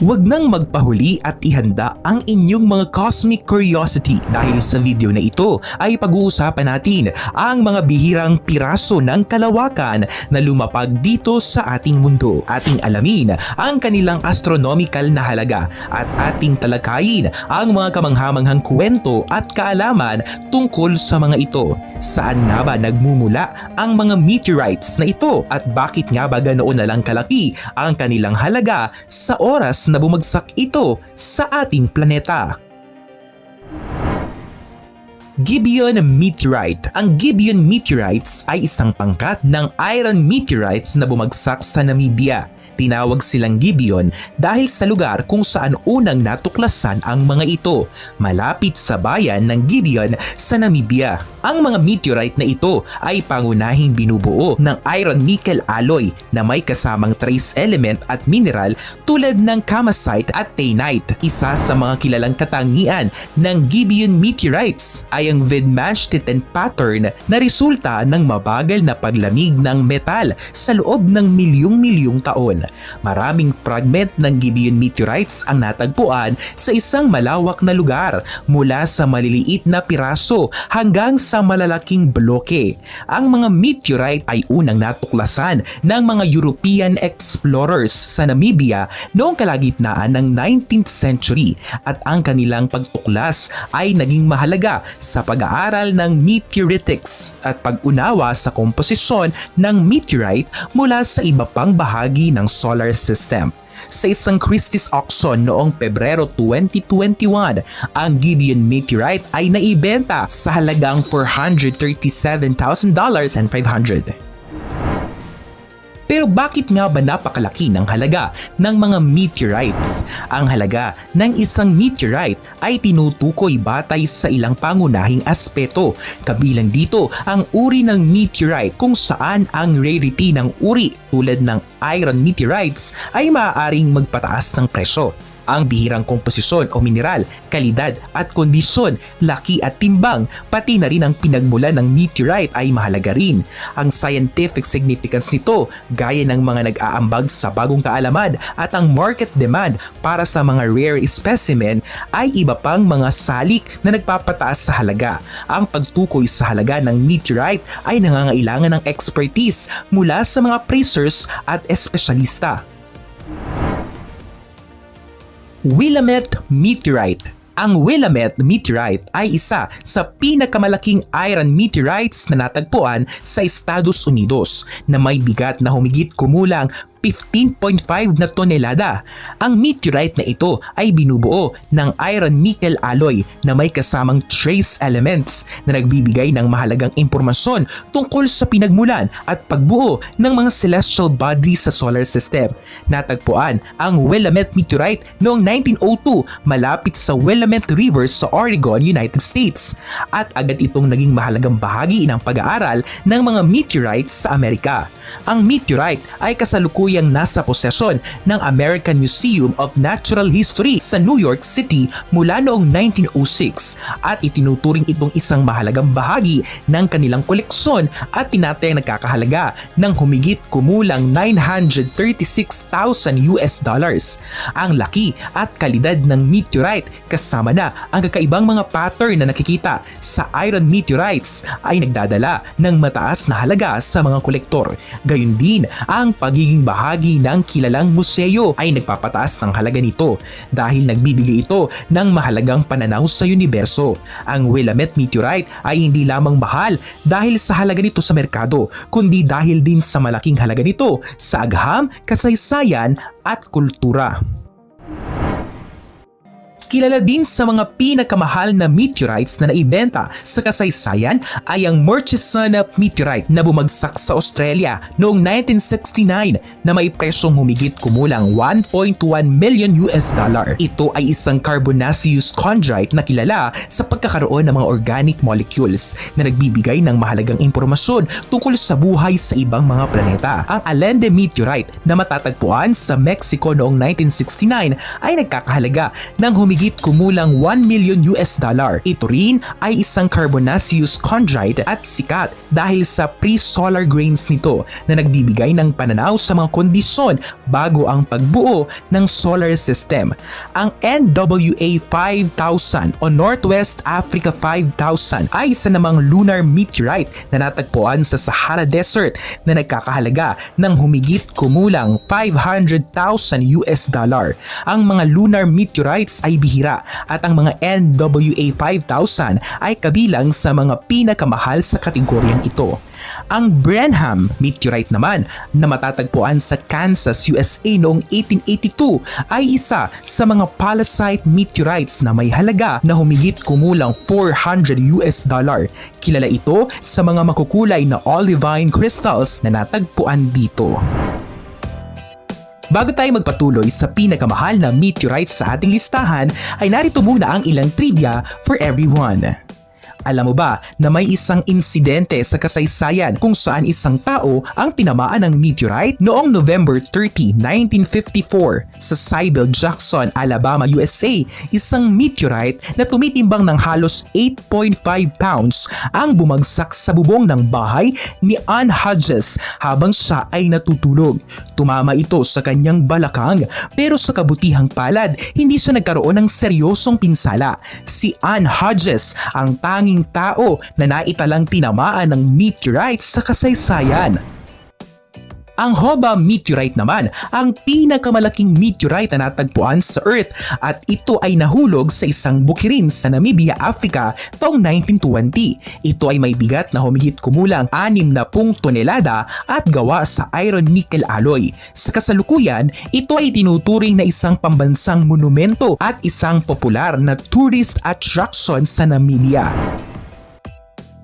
Huwag nang magpahuli at ihanda ang inyong mga cosmic curiosity dahil sa video na ito ay pag-uusapan natin ang mga bihirang piraso ng kalawakan na lumapag dito sa ating mundo. Ating alamin ang kanilang astronomical na halaga at ating talakayin ang mga kamanghamanghang kwento at kaalaman tungkol sa mga ito. Saan nga ba nagmumula ang mga meteorites na ito at bakit nga ba ganoon na lang kalaki ang kanilang halaga sa oras na bumagsak ito sa ating planeta. Gibeon Meteorite Ang Gibeon Meteorites ay isang pangkat ng iron meteorites na bumagsak sa Namibia. Tinawag silang Gibeon dahil sa lugar kung saan unang natuklasan ang mga ito, malapit sa bayan ng Gibeon sa Namibia. Ang mga meteorite na ito ay pangunahing binubuo ng iron-nickel alloy na may kasamang trace element at mineral tulad ng kamacite at taenite. Isa sa mga kilalang katangian ng Gibeon meteorites ay ang Vidmash-Titan pattern na resulta ng mabagal na paglamig ng metal sa loob ng milyong-milyong taon. Maraming fragment ng Gibeon meteorites ang natagpuan sa isang malawak na lugar mula sa maliliit na piraso hanggang sa malalaking bloke. Ang mga meteorite ay unang natuklasan ng mga European explorers sa Namibia noong kalagitnaan ng 19th century at ang kanilang pagtuklas ay naging mahalaga sa pag-aaral ng meteoritics at pag-unawa sa komposisyon ng meteorite mula sa iba pang bahagi ng solar system. Sa isang Christie's auction noong Pebrero 2021, ang Gideon Meteorite ay naibenta sa halagang $437,500. Pero bakit nga ba napakalaki ng halaga ng mga meteorites? Ang halaga ng isang meteorite ay tinutukoy batay sa ilang pangunahing aspeto. Kabilang dito ang uri ng meteorite kung saan ang rarity ng uri tulad ng iron meteorites ay maaaring magpataas ng presyo ang bihirang komposisyon o mineral, kalidad at kondisyon, laki at timbang, pati na rin ang pinagmula ng meteorite ay mahalaga rin. Ang scientific significance nito gaya ng mga nag-aambag sa bagong kaalaman at ang market demand para sa mga rare specimen ay iba pang mga salik na nagpapataas sa halaga. Ang pagtukoy sa halaga ng meteorite ay nangangailangan ng expertise mula sa mga appraisers at espesyalista. Willamette Meteorite. Ang Willamette Meteorite ay isa sa pinakamalaking iron meteorites na natagpuan sa Estados Unidos na may bigat na humigit kumulang 15.5 na tonelada. Ang meteorite na ito ay binubuo ng iron-nickel alloy na may kasamang trace elements na nagbibigay ng mahalagang impormasyon tungkol sa pinagmulan at pagbuo ng mga celestial bodies sa solar system. Natagpuan ang Willamette Meteorite noong 1902 malapit sa Willamette River sa Oregon, United States at agad itong naging mahalagang bahagi ng pag-aaral ng mga meteorites sa Amerika. Ang meteorite ay kasalukuyang nasa posesyon ng American Museum of Natural History sa New York City mula noong 1906 at itinuturing itong isang mahalagang bahagi ng kanilang koleksyon at tinatayang nagkakahalaga ng humigit kumulang 936,000 US dollars. Ang laki at kalidad ng meteorite kasama na ang kakaibang mga pattern na nakikita sa iron meteorites ay nagdadala ng mataas na halaga sa mga kolektor. Gayun din, ang pagiging bahagi ng kilalang museo ay nagpapataas ng halaga nito dahil nagbibigay ito ng mahalagang pananaw sa universo. Ang Willamette Meteorite ay hindi lamang mahal dahil sa halaga nito sa merkado, kundi dahil din sa malaking halaga nito sa agham, kasaysayan at kultura. Kilala din sa mga pinakamahal na meteorites na naibenta sa kasaysayan ay ang Murchison meteorite na bumagsak sa Australia noong 1969 na may presyong humigit kumulang 1.1 million US dollar. Ito ay isang carbonaceous chondrite na kilala sa pagkakaroon ng mga organic molecules na nagbibigay ng mahalagang impormasyon tungkol sa buhay sa ibang mga planeta. Ang Allende meteorite na matatagpuan sa Mexico noong 1969 ay nagkakahalaga ng humigit humigit kumulang 1 million US dollar. Ito rin ay isang carbonaceous chondrite at sikat dahil sa pre-solar grains nito na nagbibigay ng pananaw sa mga kondisyon bago ang pagbuo ng solar system. Ang NWA 5000 o Northwest Africa 5000 ay isa namang lunar meteorite na natagpuan sa Sahara Desert na nagkakahalaga ng humigit kumulang 500,000 US dollar. Ang mga lunar meteorites ay bihira at ang mga NWA 5000 ay kabilang sa mga pinakamahal sa kategoryang ito. Ang Brenham meteorite naman na matatagpuan sa Kansas, USA noong 1882 ay isa sa mga palisite meteorites na may halaga na humigit kumulang 400 US dollar. Kilala ito sa mga makukulay na olivine crystals na natagpuan dito. Bago tayo magpatuloy sa pinakamahal na meteorites sa ating listahan, ay narito muna ang ilang trivia for everyone. Alam mo ba na may isang insidente sa kasaysayan kung saan isang tao ang tinamaan ng meteorite noong November 30, 1954 sa Sybil Jackson, Alabama, USA. Isang meteorite na tumitimbang ng halos 8.5 pounds ang bumagsak sa bubong ng bahay ni Ann Hodges habang siya ay natutulog. Tumama ito sa kanyang balakang pero sa kabutihang palad hindi siya nagkaroon ng seryosong pinsala. Si Ann Hodges ang tanging tao na naitalang tinamaan ng meteorite sa kasaysayan. Ang Hoba meteorite naman ang pinakamalaking meteorite na natagpuan sa Earth at ito ay nahulog sa isang bukirin sa Namibia, Africa taong 1920. Ito ay may bigat na humigit kumulang 60 tonelada at gawa sa iron nickel alloy. Sa kasalukuyan, ito ay tinuturing na isang pambansang monumento at isang popular na tourist attraction sa Namibia.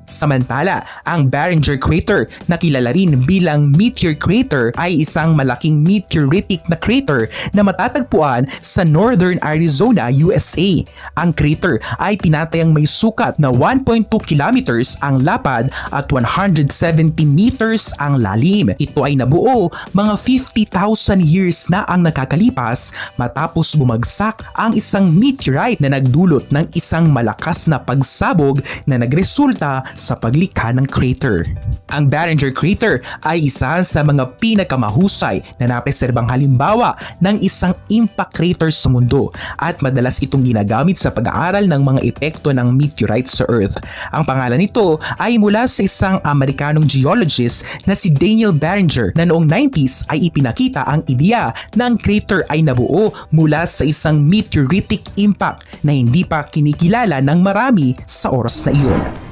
Samantala, ang Barringer Crater na kilala rin bilang Meteor Crater ay isang malaking meteoritic na crater na matatagpuan sa northern Arizona, USA. Ang crater ay tinatayang may sukat na 1.2 kilometers ang lapad at 170 meters ang lalim. Ito ay nabuo mga 50,000 years na ang nakakalipas matapos bumagsak ang isang meteorite na nagdulot ng isang malakas na pagsabog na nagresulta sa paglikha ng crater. Ang Barringer Crater ay isa sa mga pinakamahusay na napreserbang halimbawa ng isang impact crater sa mundo at madalas itong ginagamit sa pag-aaral ng mga epekto ng meteorites sa Earth. Ang pangalan nito ay mula sa isang Amerikanong geologist na si Daniel Barringer na noong 90s ay ipinakita ang ideya na crater ay nabuo mula sa isang meteoritic impact na hindi pa kinikilala ng marami sa oras na iyon.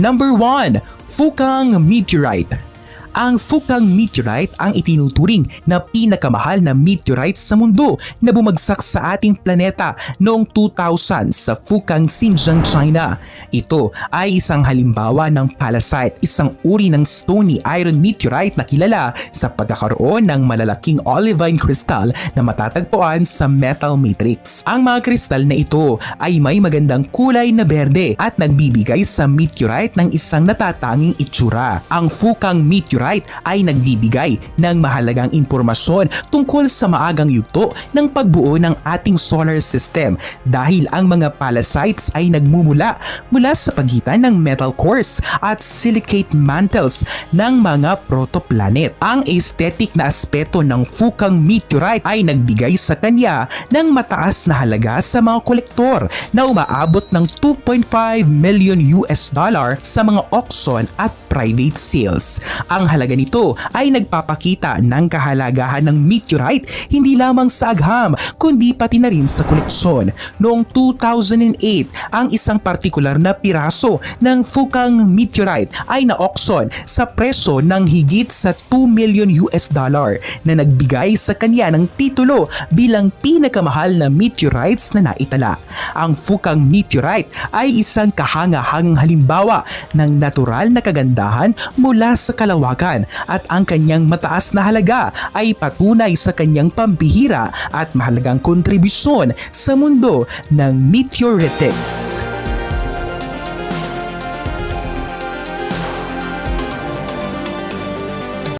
Number 1. Fukang Meteorite ang Fukang Meteorite ang itinuturing na pinakamahal na meteorite sa mundo na bumagsak sa ating planeta noong 2000 sa Fukang Xinjiang, China. Ito ay isang halimbawa ng palasite, isang uri ng stony iron meteorite na kilala sa pagkakaroon ng malalaking olivine crystal na matatagpuan sa metal matrix. Ang mga kristal na ito ay may magandang kulay na berde at nagbibigay sa meteorite ng isang natatanging itsura. Ang Fukang Meteorite meteorite ay nagbibigay ng mahalagang impormasyon tungkol sa maagang yugto ng pagbuo ng ating solar system dahil ang mga palasites ay nagmumula mula sa pagitan ng metal cores at silicate mantles ng mga protoplanet. Ang aesthetic na aspeto ng Fukang meteorite ay nagbigay sa kanya ng mataas na halaga sa mga kolektor na umaabot ng 2.5 million US dollar sa mga auction at private sales. Ang halaga nito ay nagpapakita ng kahalagahan ng meteorite hindi lamang sa agham kundi pati na rin sa koleksyon. Noong 2008, ang isang partikular na piraso ng Fukang meteorite ay na-auction sa presyo ng higit sa 2 million US dollar na nagbigay sa kanya ng titulo bilang pinakamahal na meteorites na naitala. Ang Fukang meteorite ay isang kahangahangang halimbawa ng natural na kagandahan mula sa kalawakan at ang kanyang mataas na halaga ay patunay sa kanyang pambihira at mahalagang kontribusyon sa mundo ng meteoritics.